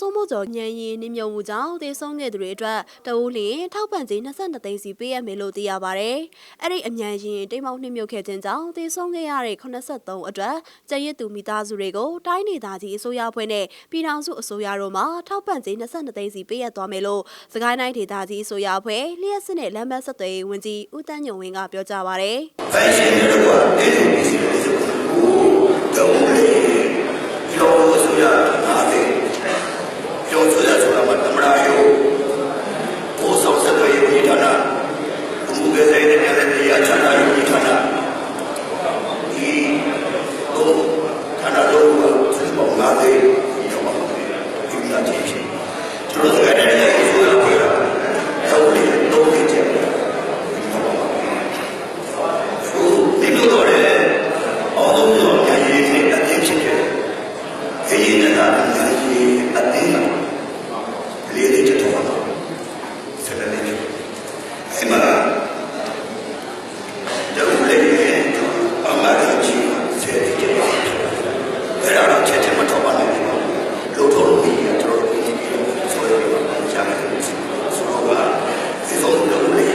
ဆုံးမှုကျော်ညံရင်နှိမ့်မြုံမှုကြောင့်တေဆုံးခဲ့သူတွေအတွက်တအူးလျင်ထောက်ပံ့ကြေး22သိန်းစီပေးရမယ်လို့သိရပါဗျ။အဲ့ဒီအမြန်ရင်တိမ်မောက်နှိမ့်မြုပ်ခဲ့ခြင်းကြောင့်တေဆုံးခဲ့ရတဲ့83အတွက်ကျရစ်သူမိသားစုတွေကိုတိုင်းဒေသကြီးအစိုးရအဖွဲ့နဲ့ပြည်ထောင်စုအစိုးရတို့မှထောက်ပံ့ကြေး22သိန်းစီပေးရသွားမယ်လို့စကိုင်းတိုင်းဒေသကြီးအစိုးရအဖွဲ့လျှက်စစ်နဲ့လမ်းမဆက်သွယ်ရေးဝန်ကြီးဦးတန်းညုံဝင်းကပြောကြားပါဗျ။ဖန်ရှင်တွေတော့အဲ့ဒီပြည်စီတွေဆိုတော့တော့လေပြောဆိုရတာတဲ့ပြောဆိုရဆိုတာမှတမရာယောကိုဆောင်စတဲ့ရေးဌာနဘုကစေတဲ့နေရာတွေအချာနာရေးဌာနဒီတော့ဌာနတော်ကစပောင်းလာတဲ့ရောပါဒီနာချင်းချင်းကျွန်တော်တို့ကလည်းဆိုရပြတာတော့လေတော့ကြည့်ကြတယ် ဒီလိုတော့လေအော်တော့တော့ညာရေးနဲ့အတင်းဖြစ်တယ်။ ခရီးနဲ့တာညာရေးအတင်းလေးလေးချက်တော့ဆက်လက်နေ။အဲ့မှာတော့လေအမရကြီးဆက်တဲ့ကြပါအဲ့ဒါတော့ချက်ချက်မတော့ပါနဲ့။လို့တော့လို့ပြီးတော့တို့ဒီဆိုရတော့ကြာမယ်ဆိုတော့ဒီလိုတော့လေ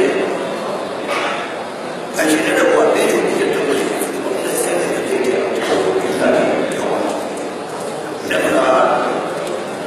အရှင်ရတော့တဲ့ဒီတော့လေဆက်တဲ့ကြည့်တယ်ဒါတော့နမလာ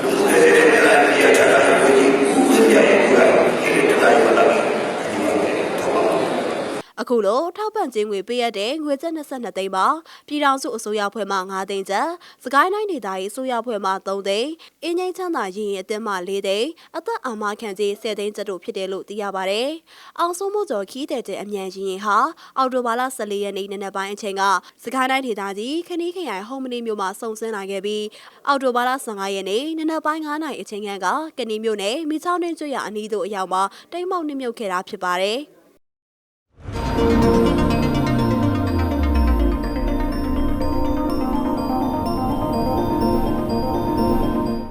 လူငယ်တွေနဲ့လည်းရချတာကိုဒီဦးဝင်းပြရဲ့ကဒီတိုင်းမလာဘူးဒီမှာတော့ပါ အခုလိုထောက်ပံ့ခြင်းငွေပေးရတဲ့ငွေကျပ်22သိန်းပါပြည်ထောင်စုအစိုးရဖွဲ့မှ9သိန်းကျပ်စကိုင်းတိုင်းဒေသကြီးအစိုးရဖွဲ့မှ3သိန်းအင်းငိမ့်ချမ်းသာရင်ရင်အသင်းမှ4သိန်းအသက်အာမခံကြေး10သိန်းကျပ်တို့ဖြစ်တယ်လို့သိရပါဗျ။အောင်စိုးမိုးကျော်ခီးတဲ့တဲ့အမြန်ရင်ရင်ဟာအော်တိုဘာလ14ရက်နေ့နံနက်ပိုင်းအချိန်ကစကိုင်းတိုင်းဒေသကြီးခဏီးခရိုင်ဟုံမနီမြို့မှာစုံစင်းလာခဲ့ပြီးအော်တိုဘာလ15ရက်နေ့နံနက်ပိုင်း9နာရီအချိန်ခန့်ကကဏီမြို့နယ်မိချောင်းတွင်ကျွရအနီးသို့အရောက်မှာတိမ်မောက်နှိမ့်မြုပ်ခဲ့တာဖြစ်ပါတယ်။ Thank you.